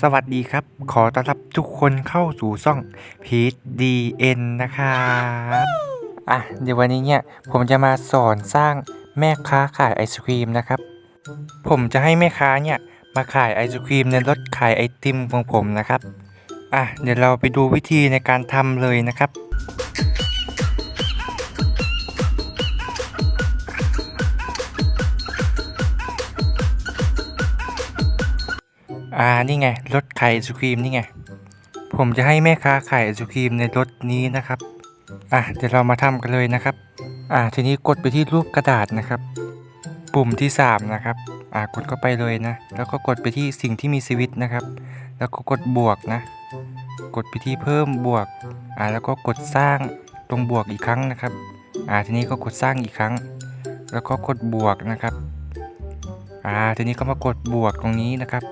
สวัสดีครับ ขอต้อนรับทุกคนเข้าสู่ช่องพีทดีเอ็นนะครับอะเดี๋ยววันนี้เนี่ย ผมจะมาสอนสร้างแม่ค้าขายไอศครีมนะครับ ผมจะให้แม่ค้าเนี่ย มาขายไอศครีมในรถขายไอติมของผมนะครับอะเดี๋ยวเราไปดูวิธีในการทำเลยนะครับ อ่านี่ไงรถไขายไอศครีมนี่ไง ผมจะให้แม่ค้าขายไอศครีมในรถนี้นะครับ อะเดี๋ยวเรามาทำกันเลยนะครับ อ่าทีนี้กดไปที่รูปกระดาษนะครับ ปุ่มที่ 3 นะครับ อ่ากดเข้าไปเลยนะ แล้วก็กดไปที่สิ่งที่มีชีวิตนะครับ แล้วก็กดบวกนะ กดไปที่เพิ่มบวก อ่าแล้วก็กดสร้างตรงบวกอีกครั้งนะครับ อ่าทีนี้ก็กดสร้างอีกครั้ง แล้วก็กดบวกนะครับ อ่าทีนี้ก็มากดบวกตรงนี้นะครับ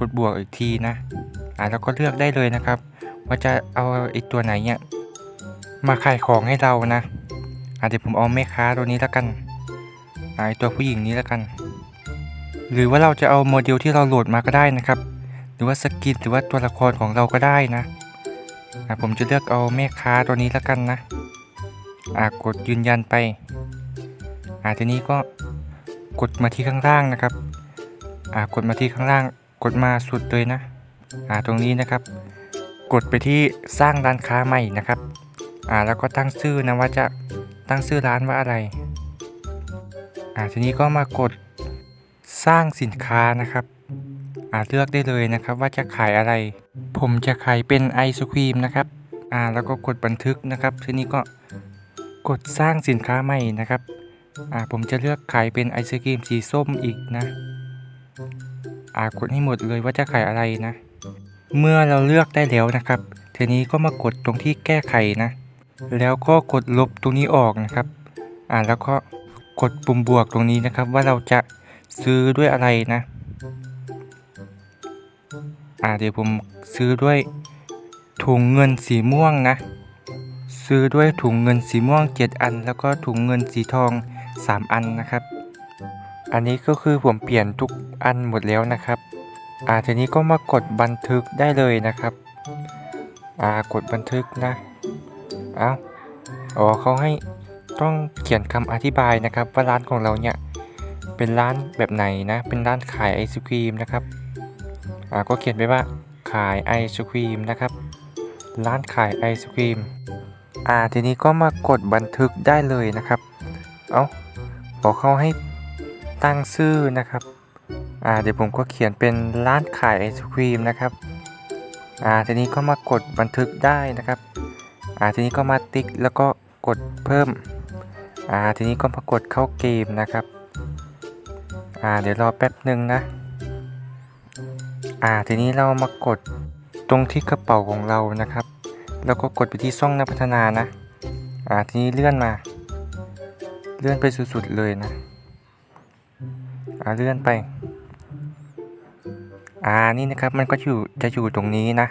กดบวกอีกทีนะ อ่าแล้วก็เลือกได้เลยนะครับ ว่าจะเอาไอ้ตัวไหนเนี่ยมาขายของให้เรานะอ่าเดี๋ยวผมเอาแม่ค้าตัวนี้แล้วกันอ่าไอตัวผู้หญิงนี้แล้วกัน หรือว่าเราจะเอาโมเดลที่เราโหลดมาก็ได้นะครับ หรือว่าสกินหรือว่าตัวละครของเราก็ได้นะอ่าผมจะเลือกเอาแม่ค้าตัวนี้แล้วกันนะอ่ากดยืนยันไปอ่าทีนี้ก็กดมาที่ข้างล่างนะครับอ่ากดมาที่ข้างล่าง กดมาสุดเลยนะอ่าตรงนี้นะครับ กดไปที่สร้างร้านค้าใหม่นะครับอ่าแล้วก็ตั้งชื่อนะว่าจะตั้งชื่อร้านว่าอะไรอ่าทีนี้ก็มากดสร้างสินค้านะครับอ่าเลือกได้เลยนะครับว่าจะขายอะไร ผมจะขายเป็นไอศครีมนะครับอ่าแล้วก็กดบันทึกนะครับ ทีนี้ก็กดสร้างสินค้าใหม่นะครับอ่าผมจะเลือกขายเป็นไอศครีมสีส้มอีกนะ อ่ากดให้หมดเลยว่าจะขายอะไรนะ เมื่อเราเลือกได้แล้วนะครับทีนี้ก็มากดตรงที่แก้ไขนะ แล้วก็กดลบตรงนี้ออกนะครับ อ่าแล้วก็กดปุ่มบวกตรงนี้นะครับ ว่าเราจะซื้อด้วยอะไรนะ อ่าเดี๋ยวผมซื้อด้วยถุงเงินสีม่วงนะ ซื้อด้วยถุงเงินสีม่วง 7 อัน แล้วก็ถุงเงินสีทอง 3 อันนะครับ อันนี้ก็คือผมเปลี่ยนทุก อันหมดแล้วนะครับอ่าทีนี้ก็มากดบันทึกได้เลยนะครับอ่ากดบันทึกนะเอาอ๋อเขาให้ต้องเขียนคำอธิบายนะครับว่าร้านของเราเนี่ยเป็นร้านแบบไหนนะเป็นร้านขายไอศครีมนะครับอ่าก็เขียนไปว่าขายไอศครีมนะครับ ร้านขายไอศครีมอ่าทีนี้ก็มากดบันทึกได้เลยนะครับ เอาขอเขาให้ตั้งชื่อนะครับ อ่าเดี๋ยวผมก็เขียนเป็นร้านขายไอศครีมนะครับอ่าทีนี้ก็มากดบันทึกได้นะครับอ่าทีนี้ก็มาติ๊กแล้วก็กดเพิ่มอ่าทีนี้ก็มากดเข้าเกมนะครับอ่าเดี๋ยวรอแป๊บหนึ่งนะอ่าทีนี้เรามากดตรงที่กระเป๋าของเรานะครับ แล้วก็กดไปที่ช่องนักพัฒนานะอ่าทีนี้เลื่อนมา เลื่อนไปสุดๆเลยนะอ่าเลื่อนไป อ่านี่นะครับมันก็อยู่จะอยู่ตรงนี้นะ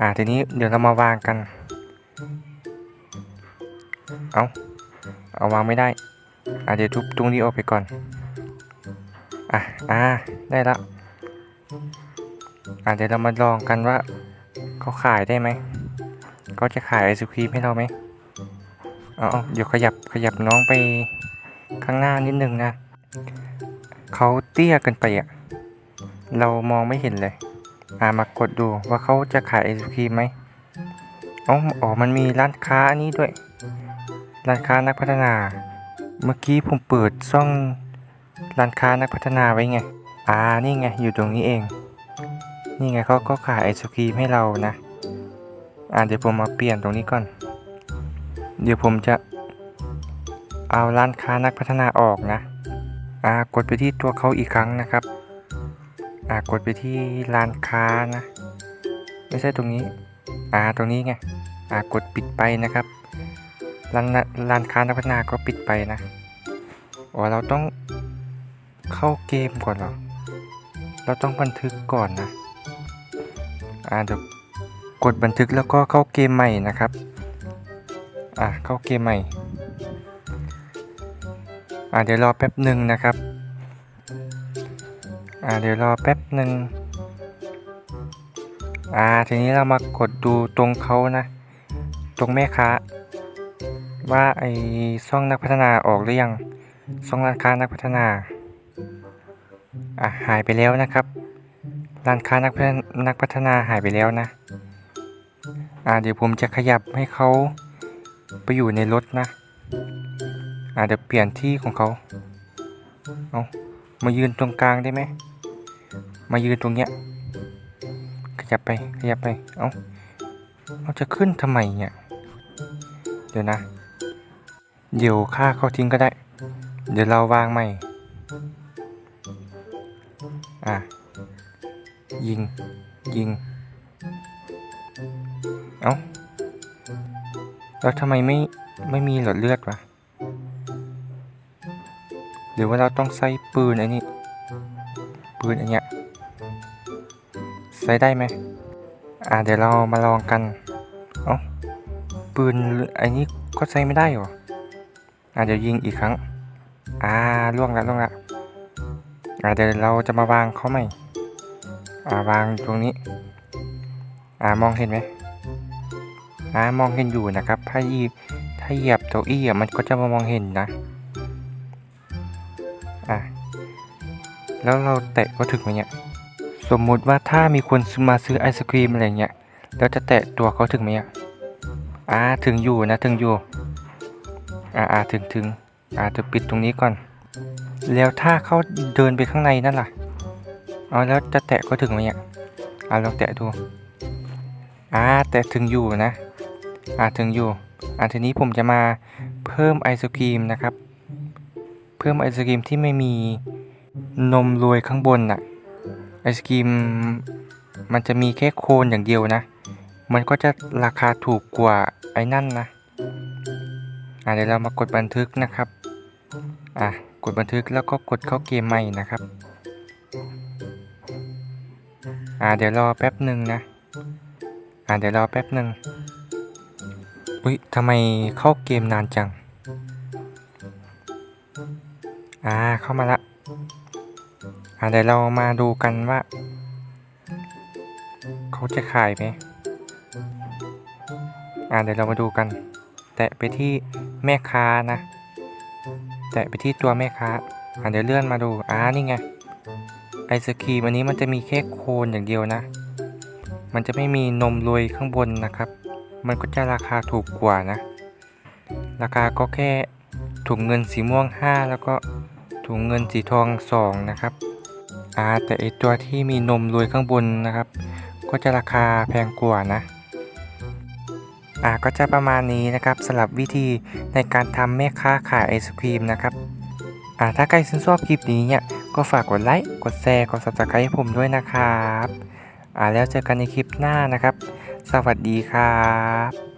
อ่าทีนี้เดี๋ยวเรามาวางกัน เอาเอาวางไม่ได้ อ่าเดี๋ยวทุบตรงนี้ออกไปก่อน อะอ่าได้แล้วอ่าเดี๋ยวเรามาลองกันว่าเขาขายได้ไหมเขาจะขายไอศครีมให้เราไหมเอาเอเดี๋ยวขยับขยับน้องไปข้างหน้านิดนึงนะเขาเตี้ยเกินไปอะ เรามองไม่เห็นเลย อ่ามากดดูว่าเขาจะขายไอศครีมไหมอ๋ออ๋อมันมีร้านค้าอันนี้ด้วย ร้านค้านักพัฒนา เมื่อกี้ผมเปิดช่องร้านค้านักพัฒนาไว้ไง อ่า นี่ไง อยู่ตรงนี้เอง นี่ไงเขาก็ขายไอศครีมให้เรานะ อ่าเดี๋ยวผมมาเปลี่ยนตรงนี้ก่อน เดี๋ยวผมจะเอาร้านค้านักพัฒนาออกนะ อ่ากดไปที่ตัวเขาอีกครั้งนะครับ อ่ากดไปที่ร้านค้านะ ไม่ใช่ตรงนี้อ่าตรงนี้ไงอ่ากดปิดไปนะครับร้านร้านค้านักพัฒนาก็ปิดไปนะอ๋อเราต้องเข้าเกมก่อนเหรอ เราต้องบันทึกก่อนนะ อ่าเดี๋ยวกดบันทึกแล้วก็เข้าเกมใหม่นะครับ อ่าเข้าเกมใหม่ อ่าเดี๋ยวรอแป๊บหนึ่งนะครับ อ่าเดี๋ยวรอแป๊บหนึ่งอ่าทีนี้เรามากดดูตรงเขานะ ตรงแม่ค้า ว่าไอ้ช่องนักพัฒนาออกหรือยังช่องร้านค้านักพัฒนาอะหายไปแล้วนะครับ ร้านค้านักพัฒนนักพัฒนาหายไปแล้วนะอ่าเดี๋ยวผมจะขยับให้เขาไปอยู่ในรถนะอ่าเดี๋ยวเปลี่ยนที่ของเขาเอามายืนตรงกลางได้ไหม มายืนตรงเนี้ยขยับไปขยับไป เอาเอาจะขึ้นทำไมเนี่ยเดี๋ยวนะ เดี๋ยวฆ่าเขาทิ้งก็ได้ เดี๋ยวเราวางใหม่อะ ยิง ยิง เอ้า แล้วทำไมไม่ ไม่มีหลอดเลือดวะหรือว่าเราต้องใช้ปืนไอ้นี่ปืนอันเนี้ย ใช้ได้ไหมอะเดี๋ยวเรามาลองกัน เอ้าปืนไอ้นี้ก็ใช้ไม่ได้หรออะเดี๋ยวยิงอีกครั้ง อ่าล่วงล้วล่วงล้วอ่าเดี๋ยวเราจะมาวางเขาใหม่อ่าวางตรงนี้ อ่ามองเห็นไหมอ่ามองเห็นอยู่นะครับ ถ้าหยียบถ้าเหยียบเก้าอี้อะมันก็จะมามองเห็นนะ อะแล้วเราแตะก็ถึงไหมเนี่ย สมมุติว่าถ้ามีคนมาซื้อไอศครีมอะไรเงี้ยแล้วจะแตะตัวเขาถึงไหมอะอ่าถึงอยู่นะถึงอยู่อ่าอ่าถึงถึงอ่าจะปิดตรงนี้ก่อน แล้วถ้าเขาเดินไปข้างในนั่นล่ะเอาแล้วจะแตะก็ถึงไหมอะอ่าลองแตะดูอ่าแตะถึงอยู่นะอ่าถึงอยู่อ่าทีนี้ผมจะมาเพิ่มไอศครีมนะครับ เพิ่มไอศครีมที่ไม่มีนมโรยข้างบนน่ะ ไอศครีมมันจะมีแค่โคนอย่างเดียวนะ มันก็จะราคาถูกกว่าไอ้นั่นนะอ่าเดี๋ยวเรามากดบันทึกนะครับ อะ กดบันทึกแล้วก็กดเข้าเกมใหม่นะครับ อ่าเดี๋ยวรอแป๊บหนึ่งนะ อ่าเดี๋ยวรอแป๊บหนึ่งอุ้ยทำไมเข้าเกมนานจัง อ่า เข้ามาละ เดี๋ยวเรามาดูกันว่า เขาจะขายไหมอ่าเดี๋ยวเรามาดูกัน แตะไปที่แม่ค้านะ แตะไปที่ตัวแม่ค้าอ่าเดี๋ยวเลื่อนมาดูอ่านี่ไงไอศครีมอันนี้มันจะมีแค่โคนอย่างเดียวนะ มันจะไม่มีนมโรยข้างบนนะครับ มันก็จะราคาถูกกว่านะ ราคาก็แค่ถุงเงินสีม่วง 5 แล้วก็ ถุงเงินสีทอง2นะครับอ่าแต่ไอตัวที่มีนมโรยข้างบนนะครับ ก็จะราคาแพงกว่านะอ่าก็จะประมาณนี้นะครับสำหรับวิธีในการทำแม่ค้าขายไอศครีมนะครับอ่าถ้าใครชื่นชอบคลิปนี้เนี่ยก็ฝากกดไลค์กดแชร์กด subscribe ให้ผมด้วยนะครับอ่าแล้วเจอกันในคลิปหน้านะครับ สวัสดีครับ